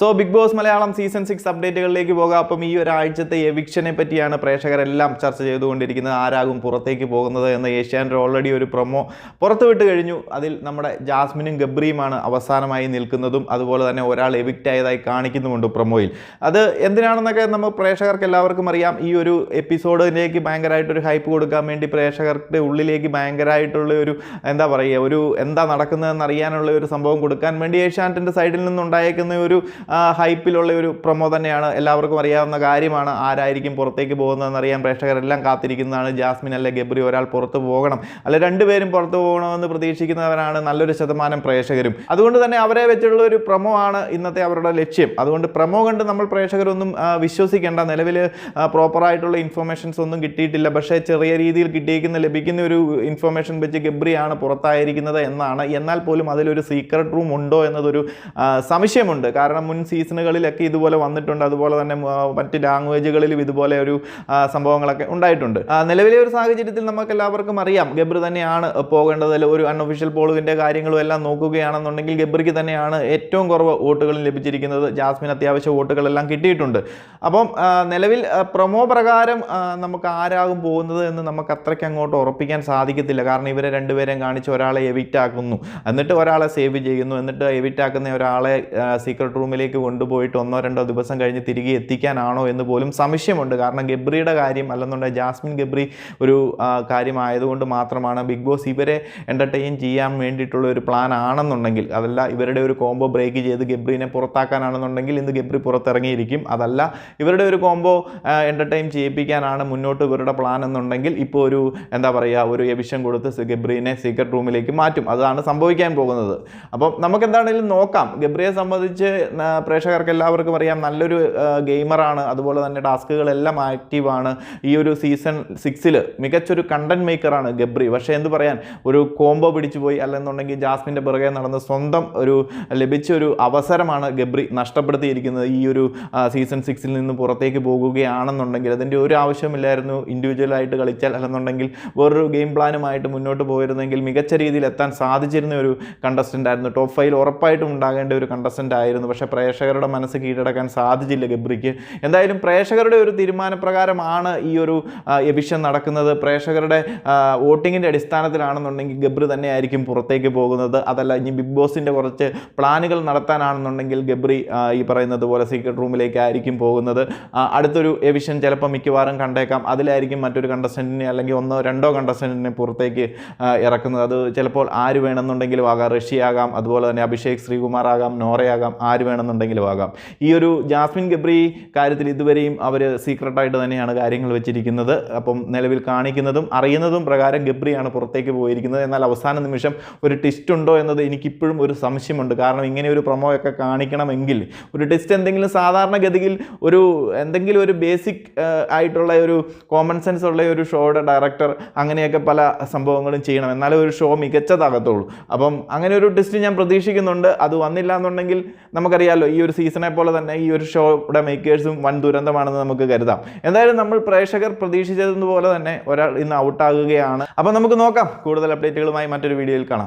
So Bigg Boss Malayalam season six അപ്ഡേറ്റുകളിലേക്ക് പോകാം. അപ്പം ഈ ഒരാഴ്ചത്തെ എവിക്ഷനെ പറ്റിയാണ് പ്രേക്ഷകരെല്ലാം ചർച്ച ചെയ്തുകൊണ്ടിരിക്കുന്നത്. ആരാകും പുറത്തേക്ക് പോകുന്നത് എന്ന് ഏഷ്യാന്റെ ഓൾറെഡി ഒരു പ്രൊമോ പുറത്തുവിട്ട് കഴിഞ്ഞു. അതിൽ നമ്മുടെ ജാസ്മിനും ഗബ്രിയുമാണ് അവസാനമായി നിൽക്കുന്നതും. അതുപോലെ തന്നെ ഒരാൾ എവിക്റ്റ് ആയതായി കാണിക്കുന്നുമുണ്ട് പ്രൊമോയിൽ അത് എന്തിനാണെന്നൊക്കെ നമ്മൾ പ്രേക്ഷകർക്ക് എല്ലാവർക്കും അറിയാം. ഈ ഒരു എപ്പിസോഡിലേക്ക് ഭയങ്കരമായിട്ടൊരു ഹൈപ്പ് കൊടുക്കാൻ വേണ്ടി പ്രേക്ഷകരുടെ ഉള്ളിലേക്ക് ഭയങ്കരമായിട്ടുള്ള ഒരു എന്താ പറയുക ഒരു എന്താ നടക്കുന്നതെന്ന് അറിയാനുള്ള ഒരു സംഭവം കൊടുക്കാൻ വേണ്ടി ഏഷ്യാനെറ്റിന്റെ സൈഡിൽ നിന്നുണ്ടായേക്കുന്ന ഒരു ഹൈപ്പിലുള്ള ഒരു പ്രൊമോ തന്നെയാണ് എല്ലാവർക്കും അറിയാവുന്ന കാര്യമാണ്. ആരായിരിക്കും പുറത്തേക്ക് പോകുന്നതെന്ന് അറിയാൻ പ്രേക്ഷകരെല്ലാം കാത്തിരിക്കുന്നതാണ് ജാസ്മിൻ അല്ലെ? ഗബ്രി ഒരാൾ പുറത്ത് പോകണം. അല്ലെ രണ്ടുപേരും പുറത്ത് പോകണമെന്ന് പ്രതീക്ഷിക്കുന്നവരാണ് നല്ലൊരു ശതമാനം പ്രേക്ഷകരും. അതുകൊണ്ട് തന്നെ അവരെ വെച്ചുള്ള ഒരു പ്രൊമോ ആണ് ഇന്നത്തെ അവരുടെ ലക്ഷ്യം. അതുകൊണ്ട് പ്രൊമോ കണ്ട് നമ്മൾ പ്രേക്ഷകരൊന്നും വിശ്വസിക്കേണ്ട. നിലവിൽ പ്രോപ്പറായിട്ടുള്ള ഇൻഫർമേഷൻസ് ഒന്നും കിട്ടിയിട്ടില്ല. പക്ഷേ ചെറിയ രീതിയിൽ കിട്ടിയിരിക്കുന്ന ലഭിക്കുന്ന ഒരു ഇൻഫർമേഷൻ വെച്ച് ഗബ്രിയാണ് പുറത്തായിരിക്കുന്നത് എന്നാണ്. എന്നാൽ പോലും അതിലൊരു സീക്രട്ട് റൂം ഉണ്ടോ എന്നതൊരു സംശയമുണ്ട്. കാരണം സീസണുകളിലൊക്കെ ഇതുപോലെ വന്നിട്ടുണ്ട്. അതുപോലെ തന്നെ മറ്റ് ലാംഗ്വേജുകളിലും ഇതുപോലെ ഒരു സംഭവങ്ങളൊക്കെ ഉണ്ടായിട്ടുണ്ട്. നിലവിലെ ഒരു സാഹചര്യത്തിൽ നമുക്ക് എല്ലാവർക്കും അറിയാം ഗബ്രി തന്നെയാണ് പോകേണ്ടത്. ഒരു അൺഒഫീഷ്യൽ പോളുവിന്റെ കാര്യങ്ങളും എല്ലാം നോക്കുകയാണെന്നുണ്ടെങ്കിൽ ഗബ്രിക്ക് തന്നെയാണ് ഏറ്റവും കുറവ് വോട്ടുകളും ലഭിച്ചിരിക്കുന്നത്. ജാസ്മിൻ അത്യാവശ്യ വോട്ടുകളെല്ലാം കിട്ടിയിട്ടുണ്ട്. അപ്പം നിലവിൽ പ്രൊമോ പ്രകാരം നമുക്ക് ആരാകും പോകുന്നത് എന്ന് നമുക്ക് അത്രയ്ക്ക് അങ്ങോട്ട് ഉറപ്പിക്കാൻ സാധിക്കത്തില്ല. കാരണം ഇവരെ രണ്ടുപേരെയും കാണിച്ച് ഒരാളെ എവിക്റ്റ് ആക്കുന്നു എന്നിട്ട് ഒരാളെ സേവ് ചെയ്യുന്നു. എന്നിട്ട് എവിക്റ്റ് ആക്കുന്ന ഒരാളെ സീക്രട്ട് റൂമിലേക്ക് കൊണ്ടുപോയിട്ട് ഒന്നോ രണ്ടോ ദിവസം കഴിഞ്ഞ് തിരികെ എത്തിക്കാനാണോ എന്ന് പോലും സംശയമുണ്ട്. കാരണം ഗബ്രിയുടെ കാര്യം അല്ലെന്നുണ്ടെങ്കിൽ ജാസ്മിൻ ഗബ്രി ഒരു കാര്യമായതുകൊണ്ട് മാത്രമാണ് ബിഗ് ബോസ് ഇവരെ എന്റർടൈൻ ചെയ്യാൻ വേണ്ടിയിട്ടുള്ള ഒരു പ്ലാൻ ആണെന്നുണ്ടെങ്കിൽ അതല്ല ഇവരുടെ ഒരു കോംബോ ബ്രേക്ക് ചെയ്ത് ഗബ്രീനെ പുറത്താക്കാനാണെന്നുണ്ടെങ്കിൽ ഇന്ന് ഗബ്രി പുറത്തിറങ്ങിയിരിക്കും. അതല്ല ഇവരുടെ ഒരു കോംബോ എന്റർടൈൻ ചെയ്യിപ്പിക്കാനാണ് മുന്നോട്ട് ഇവരുടെ പ്ലാൻ എന്നുണ്ടെങ്കിൽ ഇപ്പോൾ ഒരു എന്താ പറയുക ഒരു എവിഷൻ കൊടുത്ത് ഗബ്രീനെ സീക്രട്ട് റൂമിലേക്ക് മാറ്റും. അതാണ് സംഭവിക്കാൻ പോകുന്നത്. അപ്പം നമുക്ക് എന്താണെങ്കിലും നോക്കാം. ഗബ്രിയെ സംബന്ധിച്ച് പ്രേക്ഷകർക്ക് എല്ലാവർക്കും അറിയാം നല്ലൊരു ഗെയിമറാണ്. അതുപോലെ തന്നെ ടാസ്കുകളെല്ലാം ആക്റ്റീവാണ്. ഈ ഒരു സീസൺ സിക്സിൽ മികച്ചൊരു കണ്ടന്റ് മേക്കറാണ് ഗബ്രി. പക്ഷേ എന്ത് പറയാൻ ഒരു കോംബോ പിടിച്ചു പോയി അല്ലെന്നുണ്ടെങ്കിൽ ജാസ്മിന്റെ പിറകെ നടന്ന് സ്വന്തം ഒരു ലഭിച്ച ഒരു അവസരമാണ് ഗബ്രി നഷ്ടപ്പെടുത്തിയിരിക്കുന്നത് ഈ ഒരു സീസൺ സിക്സിൽ നിന്ന് പുറത്തേക്ക് പോകുകയാണെന്നുണ്ടെങ്കിൽ. അതിന്റെ ഒരു ആവശ്യമില്ലായിരുന്നു ഇൻഡിവിജ്വലായിട്ട് കളിച്ചാൽ. അല്ലെന്നുണ്ടെങ്കിൽ വേറൊരു ഗെയിം പ്ലാനുമായിട്ട് മുന്നോട്ട് പോയിരുന്നെങ്കിൽ മികച്ച രീതിയിൽ എത്താൻ സാധിച്ചിരുന്ന ഒരു കണ്ടസ്റ്റന്റ് ആയിരുന്നു. ടോപ്പ് ഫൈവ് ഉറപ്പായിട്ടും ഉണ്ടാകേണ്ട ഒരു കണ്ടസ്റ്റന്റ് ആയിരുന്നു. പക്ഷേ പ്രേക്ഷകരുടെ മനസ്സ് കീഴടക്കാൻ സാധിച്ചില്ല ഗബ്രിക്ക്. എന്തായാലും പ്രേക്ഷകരുടെ ഒരു തീരുമാനപ്രകാരമാണ് ഈ ഒരു എവിഷൻ നടക്കുന്നത്. പ്രേക്ഷകരുടെ വോട്ടിങ്ങിന്റെ അടിസ്ഥാനത്തിലാണെന്നുണ്ടെങ്കിൽ ഗബ്രി തന്നെയായിരിക്കും പുറത്തേക്ക് പോകുന്നത്. അതല്ല ഇനി ബിഗ് ബോസിന്റെ കുറച്ച് പ്ലാനുകൾ നടത്താനാണെന്നുണ്ടെങ്കിൽ ഗബ്രി ഈ പറയുന്നത് പോലെ സീക്രട്ട് റൂമിലേക്കായിരിക്കും പോകുന്നത്. അടുത്തൊരു എവിഷൻ ചിലപ്പോൾ മിക്കവാറും കണ്ടേക്കാം. അതിലായിരിക്കും മറ്റൊരു കണ്ടസ്റ്റന്റിനെ അല്ലെങ്കിൽ ഒന്നോ രണ്ടോ കണ്ടസ്റ്റന്റിനെ പുറത്തേക്ക് ഇറക്കുന്നത്. അത് ചിലപ്പോൾ ആര് വേണമെന്നുണ്ടെങ്കിലും ആകാം. ആകാം അതുപോലെ തന്നെ അഭിഷേക് ശ്രീകുമാർ ആകാം. നോറയാകാം. ആര് വേണമെന്നുണ്ടെങ്കിലും ആകാം ഈ ഒരു ജാസ്മിൻ ഗബ്രി കാര്യത്തിൽ ഇതുവരെയും അവർ സീക്രട്ടായിട്ട് തന്നെയാണ് കാര്യങ്ങൾ വെച്ചിരിക്കുന്നത്. അപ്പം നിലവിൽ കാണിക്കുന്നതും അറിയുന്നതും പ്രകാരം ഗബ്രിയാണ് പുറത്തേക്ക് പോയിരിക്കുന്നത്. എന്നാൽ അവസാന നിമിഷം ഒരു ടിസ്റ്റ് ഉണ്ടോ എന്നത് എനിക്കിപ്പോഴും ഒരു സംശയമുണ്ട്. കാരണം ഇങ്ങനെ ഒരു പ്രൊമോ ഒക്കെ കാണിക്കണമെങ്കിൽ ഒരു ടെസ്റ്റ് എന്തെങ്കിലും സാധാരണഗതിയിൽ ഒരു എന്തെങ്കിലും ഒരു ബേസിക് ആയിട്ടുള്ള ഒരു കോമൺ സെൻസ് ഉള്ള ഒരു ഷോയുടെ ഡയറക്ടർ അങ്ങനെയൊക്കെ പല സംഭവങ്ങളും ചെയ്യണം. എന്നാലേ ഒരു ഷോ മികച്ചതാകത്തുള്ളൂ. അപ്പം അങ്ങനെ ഒരു ടെസ്റ്റ് ഞാൻ പ്രതീക്ഷിക്കുന്നുണ്ട്. അത് വന്നില്ല എന്നുണ്ടെങ്കിൽ നമുക്കറിയാമല്ലോ ഈ ഒരു സീസണെ പോലെ തന്നെ ഈ ഒരു ഷോയുടെ മേക്കേഴ്സും വൻ ദുരന്തമാണെന്ന് നമുക്ക് കരുതാം. എന്തായാലും നമ്മൾ പ്രേക്ഷകർ പ്രതീക്ഷിച്ചതുപോലെ തന്നെ ഒരാൾ ഇന്ന് ഔട്ടാകുകയാണ് അപ്പം നമുക്ക് നോക്കാം കൂടുതൽ അപ്ഡേറ്റുകളുമായി മറ്റൊരു വീഡിയോയിൽ കാണാം.